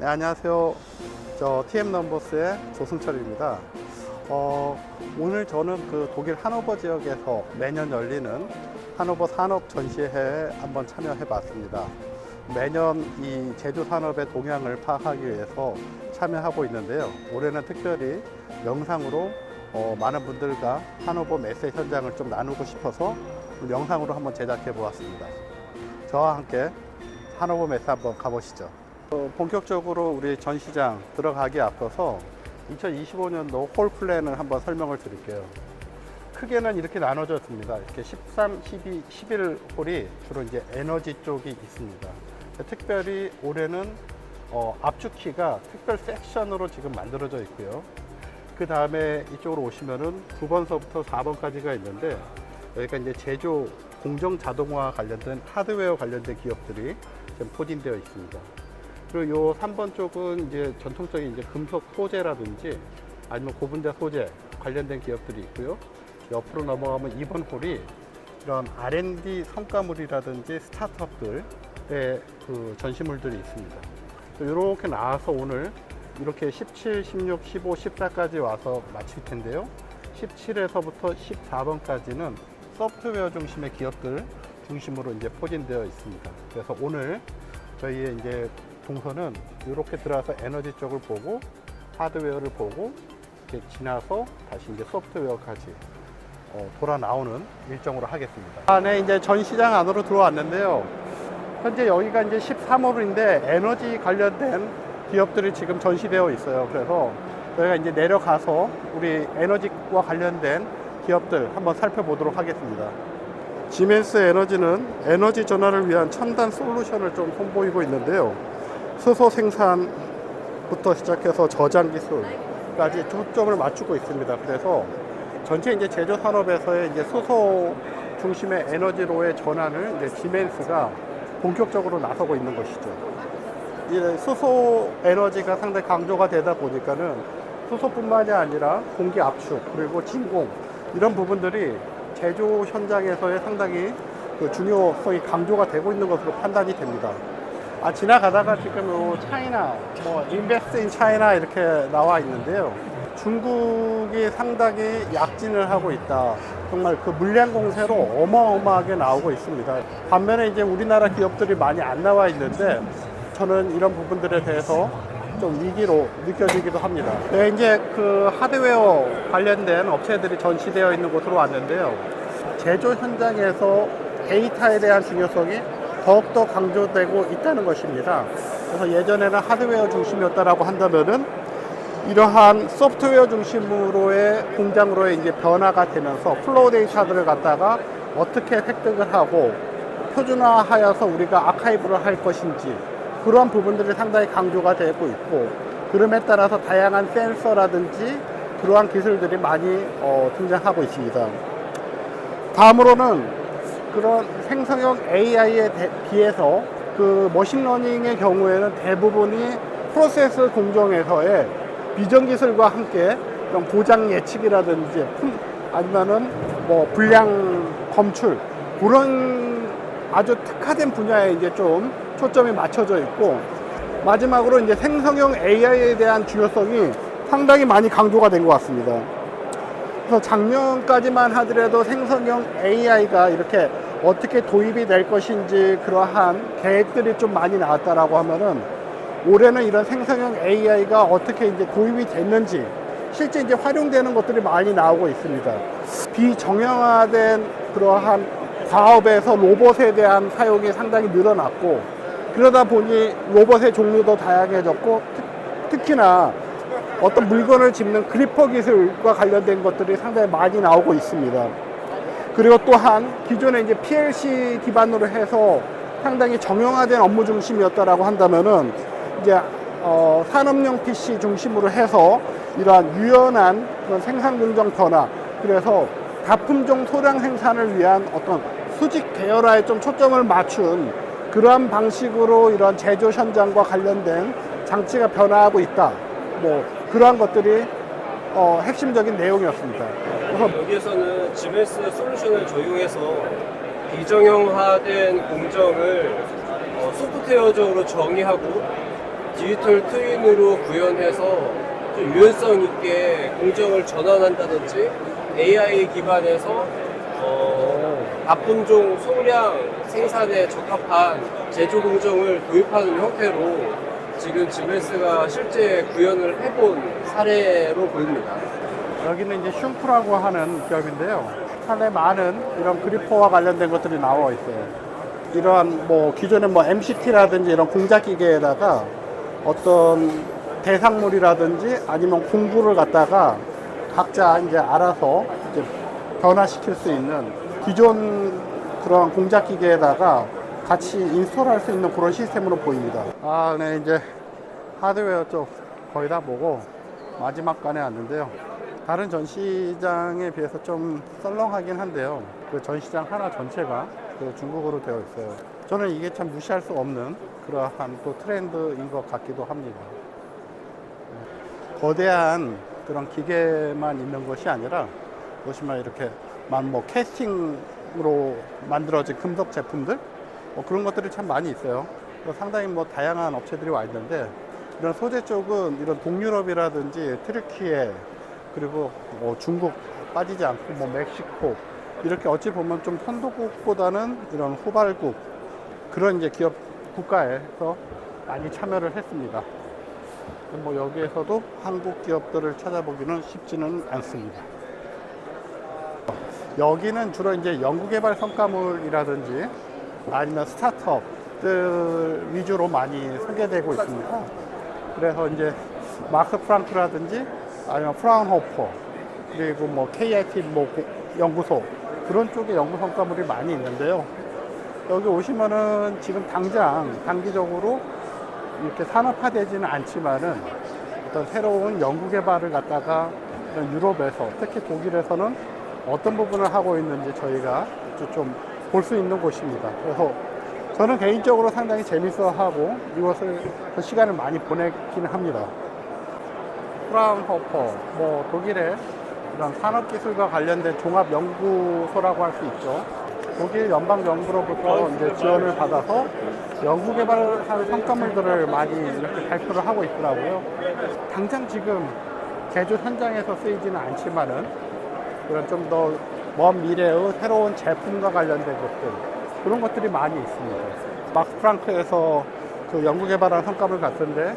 네, 안녕하세요. 저 TM 넘버스의 조승철입니다. 어, 오늘 저는 그 독일 하노버 지역에서 매년 열리는 하노버 산업 전시회에 한번 참여해 봤습니다. 매년 이 제조 산업의 동향을 파악하기 위해서 참여하고 있는데요. 올해는 특별히 영상으로 어, 많은 분들과 하노버 매세 현장을 좀 나누고 싶어서 영상으로 한번 제작해 보았습니다. 저와 함께 하노버 매세 한번 가보시죠. 어, 본격적으로 우리 전시장 들어가기 앞서서 2025년도 홀 플랜을 한번 설명을 드릴게요. 크게는 이렇게 나눠졌습니다. 이렇게 13, 12, 11 홀이 주로 이제 에너지 쪽이 있습니다. 특별히 올해는 어, 압축키가 특별 섹션으로 지금 만들어져 있고요. 그 다음에 이쪽으로 오시면은 9번서부터 4번까지가 있는데 여기가 이제 제조 공정 자동화 관련된 하드웨어 관련된 기업들이 지금 포진되어 있습니다. 그리고 요 3번 쪽은 이제 전통적인 이제 금속 소재라든지 아니면 고분자 소재 관련된 기업들이 있고요. 옆으로 넘어가면 2번 홀이 이런 R&D 성과물이라든지 스타트업들의 그 전시물들이 있습니다. 이렇게 나와서 오늘 이렇게 17, 16, 15, 14까지 와서 마칠 텐데요. 17에서부터 14번까지는 소프트웨어 중심의 기업들 중심으로 이제 포진되어 있습니다. 그래서 오늘 저희의 이제 동선은 이렇게 들어와서 에너지 쪽을 보고 하드웨어를 보고 이렇게 지나서 다시 이제 소프트웨어까지 어, 돌아 나오는 일정으로 하겠습니다. 안에 이제 전시장 안으로 들어왔는데요. 현재 여기가 이제 13홀인데 에너지 관련된 기업들이 지금 전시되어 있어요. 그래서 저희가 이제 내려가서 우리 에너지와 관련된 기업들 한번 살펴보도록 하겠습니다. 지멘스 에너지는 에너지 전환을 위한 첨단 솔루션을 좀 선보이고 있는데요. 수소 생산부터 시작해서 저장 기술까지 초점을 맞추고 있습니다. 그래서 전체 이제 제조 산업에서의 이제 수소 중심의 에너지로의 전환을 이제 지멘스가 본격적으로 나서고 있는 것이죠. 이 수소 에너지가 상당히 강조가 되다 보니까는 수소뿐만이 아니라 공기 압축 그리고 진공 이런 부분들이 제조 현장에서의 상당히 그 중요성이 강조가 되고 있는 것으로 판단이 됩니다. 아, 지나가다가 지금 요 차이나, 뭐, 인베스트 인 차이나 이렇게 나와 있는데요. 중국이 상당히 약진을 하고 있다. 정말 그 물량 공세로 어마어마하게 나오고 있습니다. 반면에 이제 우리나라 기업들이 많이 안 나와 있는데 저는 이런 부분들에 대해서 좀 위기로 느껴지기도 합니다. 네, 이제 그 하드웨어 관련된 업체들이 전시되어 있는 곳으로 왔는데요. 제조 현장에서 데이터에 대한 중요성이 더욱더 강조되고 있다는 것입니다. 그래서 예전에는 하드웨어 중심이었다라고 한다면은 이러한 소프트웨어 중심으로의 공장으로의 이제 변화가 되면서 플로우 데이터들을 갖다가 어떻게 획득을 하고 표준화하여서 우리가 아카이브를 할 것인지 그러한 부분들이 상당히 강조가 되고 있고 그럼에 따라서 다양한 센서라든지 그러한 기술들이 많이 어, 등장하고 있습니다. 다음으로는 그런 생성형 AI에 비해서 그 머신러닝의 경우에는 대부분이 프로세스 공정에서의 비전 기술과 함께 그런 고장 예측이라든지 품- 아니면은 뭐 불량 검출 그런 아주 특화된 분야에 이제 좀 초점이 맞춰져 있고 마지막으로 이제 생성형 AI에 대한 중요성이 상당히 많이 강조가 된 것 같습니다. 그래서 작년까지만 하더라도 생성형 AI가 이렇게 어떻게 도입이 될 것인지 그러한 계획들이 좀 많이 나왔다라고 하면은 올해는 이런 생성형 AI가 어떻게 이제 도입이 됐는지 실제 이제 활용되는 것들이 많이 나오고 있습니다. 비정형화된 그러한 과업에서 로봇에 대한 사용이 상당히 늘어났고 그러다 보니 로봇의 종류도 다양해졌고 특, 특히나 어떤 물건을 짚는 그리퍼 기술과 관련된 것들이 상당히 많이 나오고 있습니다. 그리고 또한 기존에 이제 PLC 기반으로 해서 상당히 정형화된 업무 중심이었다라고 한다면은 이제 어, 산업용 PC 중심으로 해서 이러한 유연한 그런 생산 공정 변화 그래서 다품종 소량 생산을 위한 어떤 수직 계열화에 좀 초점을 맞춘 그러한 방식으로 이런 제조 현장과 관련된 장치가 변화하고 있다. 뭐 그러한 것들이 어, 핵심적인 내용이었습니다. 여기에서는 GMS 솔루션을 적용해서 비정형화된 공정을 어, 소프트웨어적으로 정의하고 디지털 트윈으로 구현해서 좀 유연성 있게 공정을 전환한다든지 AI 기반에서 어, 압분종 소량 생산에 적합한 제조 공정을 도입하는 형태로 지금 지메스가 실제 구현을 해본 사례로 보입니다. 여기는 이제 슌프라고 하는 기업인데요. 상당히 많은 이런 그리퍼와 관련된 것들이 나와 있어요. 이러한 뭐 기존에 뭐 MCT라든지 이런 공작 기계에다가 어떤 대상물이라든지 아니면 공구를 갖다가 각자 이제 알아서 이제 변화시킬 수 있는 기존 그런 공작 기계에다가 같이 인스톨할 수 있는 그런 시스템으로 보입니다. 아, 네, 이제 하드웨어 쪽 거의 다 보고 마지막 간에 왔는데요. 다른 전시장에 비해서 좀 썰렁하긴 한데요. 그 전시장 하나 전체가 그 중국어로 되어 있어요. 저는 이게 참 무시할 수 없는 그러한 또 트렌드인 것 같기도 합니다. 네. 거대한 그런 기계만 있는 것이 아니라 보시면 이렇게 만뭐 캐스팅으로 만들어진 금속 제품들 뭐 그런 것들이 참 많이 있어요. 또 상당히 뭐 다양한 업체들이 와 있는데 이런 소재 쪽은 이런 동유럽이라든지 트르키에 그리고 뭐 중국 빠지지 않고 뭐 멕시코 이렇게 어찌 보면 좀 선도국보다는 이런 후발국 그런 이제 기업 국가에서 많이 참여를 했습니다. 뭐 여기에서도 한국 기업들을 찾아보기는 쉽지는 않습니다. 여기는 주로 이제 연구개발 성과물이라든지 아니면 스타트업들 위주로 많이 소개되고 있습니다. 그래서 이제 마크 프랑크라든지 아니면 프라운호퍼 그리고 뭐 KIT 뭐 고- 연구소 그런 쪽에 연구 성과물이 많이 있는데요. 여기 오시면은 지금 당장 단기적으로 이렇게 산업화되지는 않지만은 어떤 새로운 연구 개발을 갖다가 유럽에서 특히 독일에서는 어떤 부분을 하고 있는지 저희가 좀 볼 수 있는 곳입니다. 그래서 저는 개인적으로 상당히 재밌어 하고 이곳을 그 시간을 많이 보내긴 합니다. 프라운호퍼, 뭐 독일의 이런 산업기술과 관련된 종합연구소라고 할 수 있죠. 독일 연방정부로부터 이제 지원을 받아서 연구개발한 성과물들을 많이 이렇게 발표를 하고 있더라고요. 당장 지금 제조 현장에서 쓰이지는 않지만은 그런 좀 더 먼 미래의 새로운 제품과 관련된 것들 그런 것들이 많이 있습니다. 막스 프랑크에서 그 연구 개발한 성과물 같은데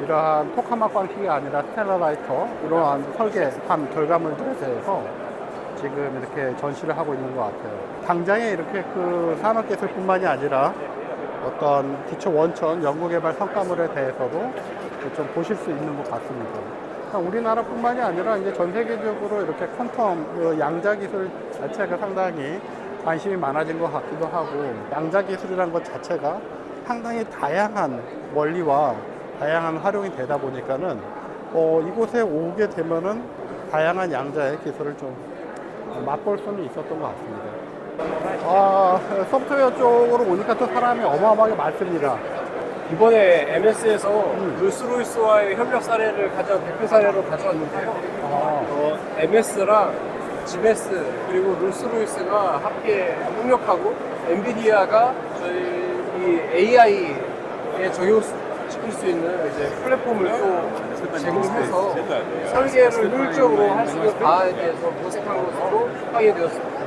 이러한 토카마 광식이 아니라 스텔라라이터 이러한 설계한 결과물들에 대해서 지금 이렇게 전시를 하고 있는 것 같아요. 당장에 이렇게 그 산업기술뿐만이 아니라 어떤 기초 원천 연구개발 성과물에 대해서도 좀 보실 수 있는 것 같습니다. 그냥 우리나라뿐만이 아니라 이제 전 세계적으로 이렇게 퀀텀 그 양자 기술 자체가 상당히 관심이 많아진 것 같기도 하고 양자 기술이라는 것 자체가 상당히 다양한 원리와 다양한 활용이 되다 보니까는 어, 이곳에 오게 되면은 다양한 양자의 기술을 좀 맛볼 수는 있었던 것 같습니다. 아, 소프트웨어 쪽으로 오니까 또 사람이 어마어마하게 많습니다. 이번에 MS에서 음. 룰스로이스와의 협력 사례를 가장 대표 사례로 가져왔는데요. 아, 어, MS랑 GMS 그리고 룰스로이스가 함께 협력하고 엔비디아가 저희 이 AI에 적용 시킬 수 있는 이제 플랫폼을 또 제공해서 설계를 효율적으로 할 수 있는 방안에 대해서 모색한 것으로 확인되었습니다.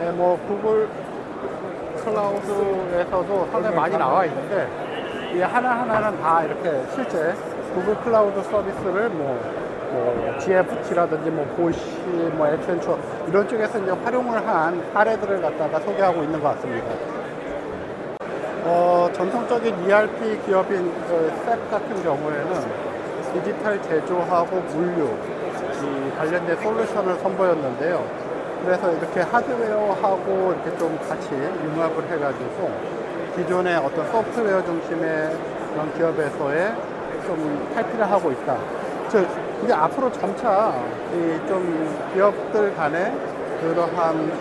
네, 뭐 구글 클라우드에서도 상당히 많이 나와 있는데 이 하나하나는 다 이렇게 실제 구글 클라우드 서비스를 뭐, 뭐 GFT라든지 뭐 보시, 뭐 액센처 이런 쪽에서 이제 활용을 한 사례들을 갖다가 소개하고 있는 것 같습니다. 어, 전통적인 ERP 기업인 그 셉 같은 경우에는 디지털 제조하고 물류 이 관련된 솔루션을 선보였는데요. 그래서 이렇게 하드웨어하고 이렇게 좀 같이 융합을 해가지고 기존의 어떤 소프트웨어 중심의 그런 기업에서의 좀 탈피를 하고 있다. 저 이제 앞으로 점차 이 좀 기업들 간의 그러한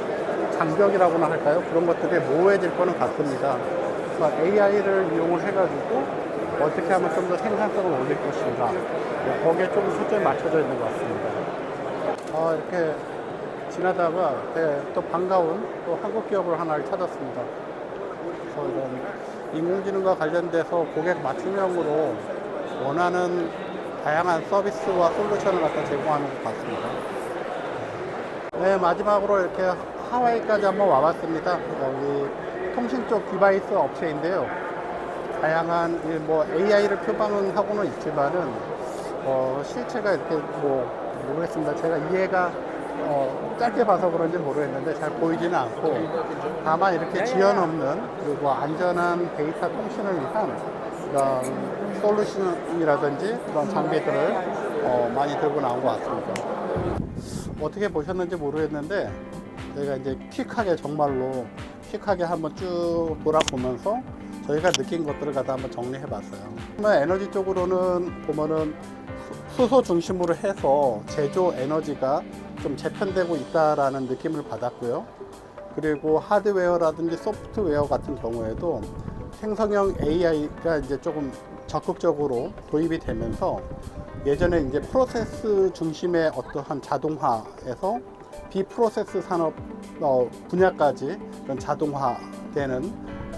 장벽이라고나 할까요? 그런 것들이 모호해질 거는 같습니다. AI를 이용을 해가지고 어떻게 하면 좀 더 생산성을 올릴 것인가. 네, 거기에 좀 초점이 맞춰져 있는 것 같습니다. 아, 이렇게 지나다가 네, 또 반가운 또 한국 기업을 하나를 찾았습니다. 그래서 인공지능과 관련돼서 고객 맞춤형으로 원하는 다양한 서비스와 솔루션을 갖다 제공하는 것 같습니다. 네, 마지막으로 이렇게 하와이까지 한번 와봤습니다. 여기 통신 쪽 디바이스 업체인데요. 다양한 이뭐 AI를 표방은 하고는 있지만은 어, 실체가 이렇게 뭐 모르겠습니다. 제가 이해가 어, 짧게 봐서 그런지 모르겠는데 잘 보이지는 않고 다만 이렇게 지연 없는 그리고 안전한 데이터 통신을 위한 그런 솔루션이라든지 그런 장비들을 어, 많이 들고 나온 것 같습니다. 어떻게 보셨는지 모르겠는데 저희가 이제 퀵하게 정말로 퀵하게 한번 쭉 돌아보면서 저희가 느낀 것들을 갖다 한번 정리해 봤어요. 에너지 쪽으로는 보면은 수- 수소 중심으로 해서 제조 에너지가 좀 재편되고 있다라는 느낌을 받았고요. 그리고 하드웨어라든지 소프트웨어 같은 경우에도 생성형 AI가 이제 조금 적극적으로 도입이 되면서 예전에 이제 프로세스 중심의 어떠한 자동화에서 비프로세스 산업 어, 분야까지 그런 자동화되는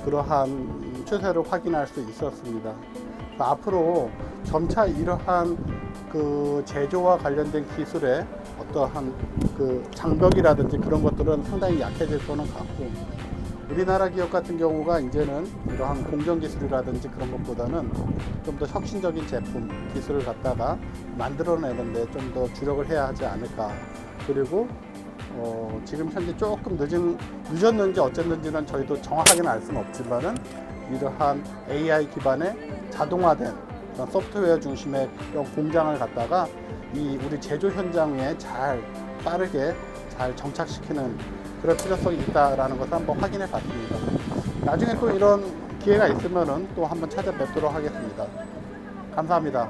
그러한 추세를 확인할 수 있었습니다. 앞으로 점차 이러한 그 제조와 관련된 기술의 어떠한 그 장벽이라든지 그런 것들은 상당히 약해질 거는 같고 우리나라 기업 같은 경우가 이제는 이러한 공정 기술이라든지 그런 것보다는 좀 더 혁신적인 제품 기술을 갖다가 만들어내는데 좀 더 주력을 해야 하지 않을까 그리고 어, 지금 현재 조금 늦은, 늦었는지 어쨌는지는 저희도 정확하게는 알 수는 없지만은 이러한 AI 기반의 자동화된 소프트웨어 중심의 공장을 갖다가 이 우리 제조 현장에 잘 빠르게 잘 정착시키는 그런 필요성이 있다라는 것을 한번 확인해 봤습니다. 나중에 또 이런 기회가 있으면은 또 한번 찾아뵙도록 하겠습니다. 감사합니다.